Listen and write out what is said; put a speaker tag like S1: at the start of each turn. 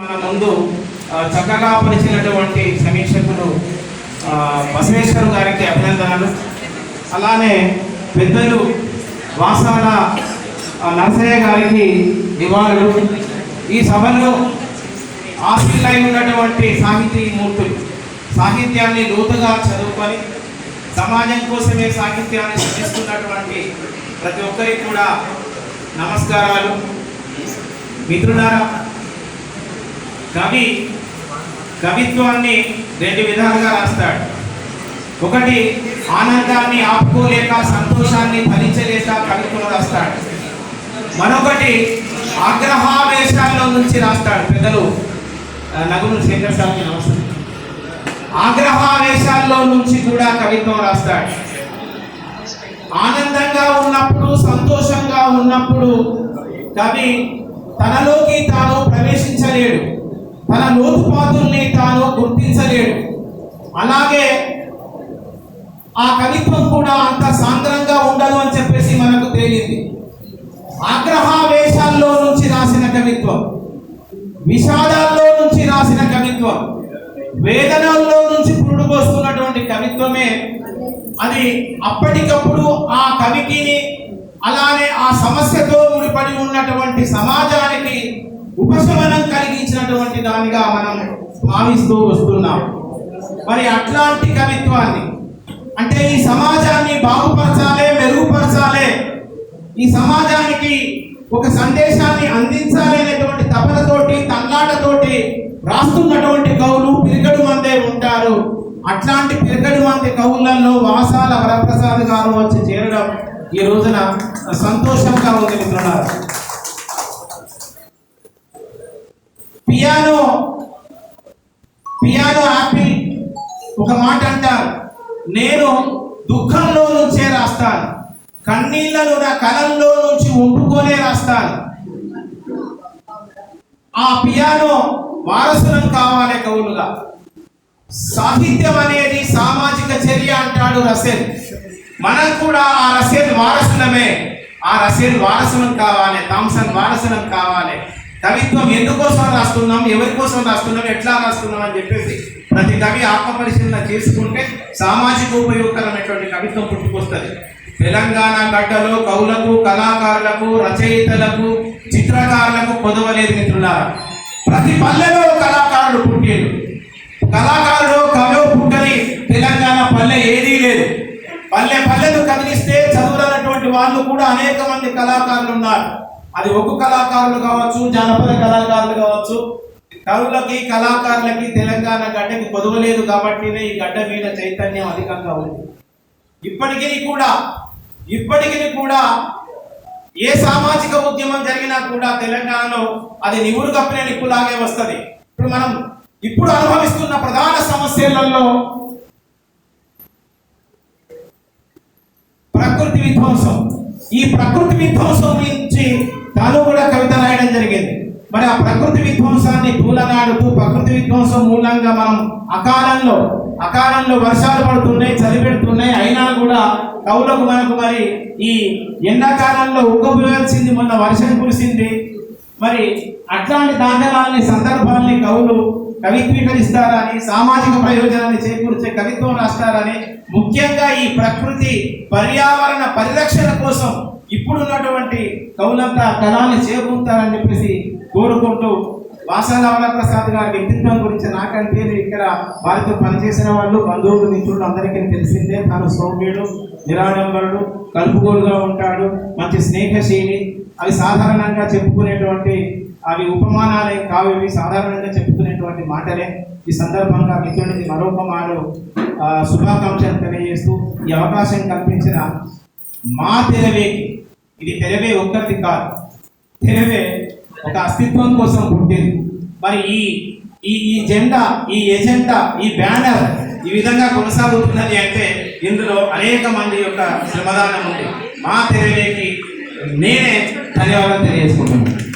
S1: మన ముందు చక్కగా పరిచినటువంటి సమీక్షకులు ఆ, బసవేశ్వర్ గారికి అభినందనలు. అలానే పెద్దలు వాసాల నరసయ్య గారికి నివాళులు. ఈ సభలో ఆశీలై ఉన్నటువంటి సాహితీ మూర్తులు సాహిత్యాన్ని లోతుగా చదువుకొని సమాజం కోసమే సాహిత్యాన్ని సృష్టిస్తున్నటువంటి ప్రతి ఒక్కరికి కూడా నమస్కారాలు. మిత్రులారా కవి కవిత్వాన్ని రెండు విధాలుగా రాస్తాడు. ఒకటి ఆనందాన్ని ఆపుకోలేక సంతోషాన్ని భరించలేక కవిత్వం రాస్తాడు. మరొకటి ఆగ్రహావేశాల్లో నుంచి రాస్తాడు. పెద్దలు నగులు శేఖర్ సార్కి నమస్తే ఆగ్రహావేశాల్లో నుంచి కూడా కవిత్వం రాస్తాడు. ఆనందంగా ఉన్నప్పుడు సంతోషంగా ఉన్నప్పుడు కవి తనలోకి తాను ప్రవేశించలేడు. తన లోతుపాతుల్ని తాను గుర్తించలేడు. అలాగే ఆ కవిత్వం కూడా అంత సాంద్రంగా ఉండదు అని చెప్పేసి మనకు తేలింది. ఆగ్రహావేశాల్లో నుంచి రాసిన కవిత్వం విషాదాల్లో నుంచి రాసిన కవిత్వం వేదనల్లో నుంచి పురుడుపోస్తున్నటువంటి కవిత్వమే. అది అప్పటికప్పుడు ఆ కవికి అలానే ఆ సమస్యతో ముడిపడి ఉన్నటువంటి సమాజానికి ఉపశమనం కలిగించినటువంటి దానిగా మనం భావిస్తూ వస్తున్నాం. మరి అట్లాంటి కవిత్వాన్ని అంటే ఈ సమాజాన్ని బాగుపరచాలే మెరుగుపరచాలే ఈ సమాజానికి ఒక సందేశాన్ని అందించాలి అనేటువంటి తపనతోటి తల్లాటతోటి రాస్తున్నటువంటి కవులు పిరిగడు మందే ఉంటారు. అట్లాంటి పిరిగడు మంది కవులలో వాసాల వరప్రసాద్ గారు వచ్చి చేరడం ఈ రోజున సంతోషంగా ఉంది మిత్రులారు. పియానో పియానో ఆపిల్ ఒక మాట అంటారు. నేను దుఃఖంలో నుంచే రాస్తాను. కన్నీళ్ళను నా కలంలో నుంచి ఉంపుకొనే రాస్తాను. ఆ పియానో వారసులం కావాలి కవులుగా సాహిత్యం అనేది సామాజిక చర్య అంటాడు రసెల్. మనం కూడా ఆ రసెల్ వారసులమే. ఆ రసెల్ వారసులం కావాలి థామ్సన్ వారసులం కావాలి. కవిత్వం ఎందుకోసం రాస్తున్నాం? ఎవరి కోసం రాస్తున్నాం? ఎట్లా రాస్తున్నాం అని చెప్పేసి ప్రతి కవి ఆత్మపరిశీలన చేసుకుంటే సామాజిక ఉపయోగకరమైనటువంటి కవిత్వం పుట్టుకొస్తుంది. తెలంగాణ గడ్డలో కవులకు కళాకారులకు రచయితలకు చిత్రకారులకు కొదవలేదు మిత్రులారా. ప్రతి పల్లెలో కళాకారుడు పుట్టిండు. కళాకారుడు కవి పుట్టని తెలంగాణ పల్లె ఏదీ లేదు. పల్లె పల్లెలు కదిలిస్తే చదువులన్నటువంటి వాళ్ళు కూడా అనేక మంది కళాకారులు ఉన్నారు. అది ఒక కళాకారులు కావచ్చు జానపద కళాకారులు కావచ్చు. కవులకి కళాకారులకి తెలంగాణ గడ్డకి కొదవలేదు కాబట్టినే ఈ గడ్డ మీద చైతన్యం అధికంగా ఉంది. ఇప్పటికీ కూడా ఇప్పటికీ కూడా ఏ సామాజిక ఉద్యమం జరిగినా కూడా తెలంగాణలో అది నివురు కప్పిన నిప్పులాగే వస్తుంది. ఇప్పుడు మనం ఇప్పుడు అనుభవిస్తున్న ప్రధాన సమస్యలలో ప్రకృతి విధ్వంసం. ఈ ప్రకృతి విధ్వంసం గురించి తాను కూడా కవిత రాయడం జరిగింది. మరి ఆ ప్రకృతి విధ్వంసాన్ని తూలనాడుతూ ప్రకృతి విధ్వంసం మూలంగా మనం అకాలంలో అకాలంలో వర్షాలు పడుతున్నాయి చలి పెడుతున్నాయి అయినా కూడా కవులకు మనకు మరి ఈ ఎండాకాలంలో ఉగ్గబోయాల్సింది మొన్న వర్షం కురిసింది. మరి అట్లాంటి దాఖలాల్ని సందర్భాల్ని కవులు కవిత్వీకరిస్తారని సామాజిక ప్రయోజనాన్ని చేకూర్చే కవిత్వం రాస్తారని ముఖ్యంగా ఈ ప్రకృతి పర్యావరణ పరిరక్షణ కోసం ఇప్పుడున్నటువంటి కవులంతా కళాన్ని చేకూరుతారని చెప్పేసి కోరుకుంటూ వాసాల ప్రసాద్ గారి వ్యక్తిత్వం గురించి నాకంటే ఇక్కడ వారితో పనిచేసిన వాళ్ళు బంధువులు మిత్రులు అందరికీ తెలిసిందే. తాను సౌమ్యుడు నిరాడంబరుడు కలుపుగోలుగా ఉంటాడు మంచి స్నేహశీలి. అవి సాధారణంగా చెప్పుకునేటువంటి అవి ఉపమానాలే కావు ఇవి సాధారణంగా చెప్పుకునేటువంటి మాటలే. ఈ సందర్భంగా మిత్రుడికి మరొక మారు శుభాకాంక్షలు తెలియజేస్తూ ఈ అవకాశం కల్పించిన మా తెరవేకి ఇది తెలివే ఒక్కటి కాదు. తెలివే ఒక అస్తిత్వం కోసం పుట్టింది. మరి ఈ ఈ ఈ జెండా ఈ ఎజెండా ఈ బ్యానర్ ఈ విధంగా కొనసాగుతున్నది అంటే ఇందులో అనేక మంది యొక్క శ్రమదానం ఉంది. మా తెరవేకి నేనే ధన్యవాదాలు తెలియజేసుకుంటున్నాను.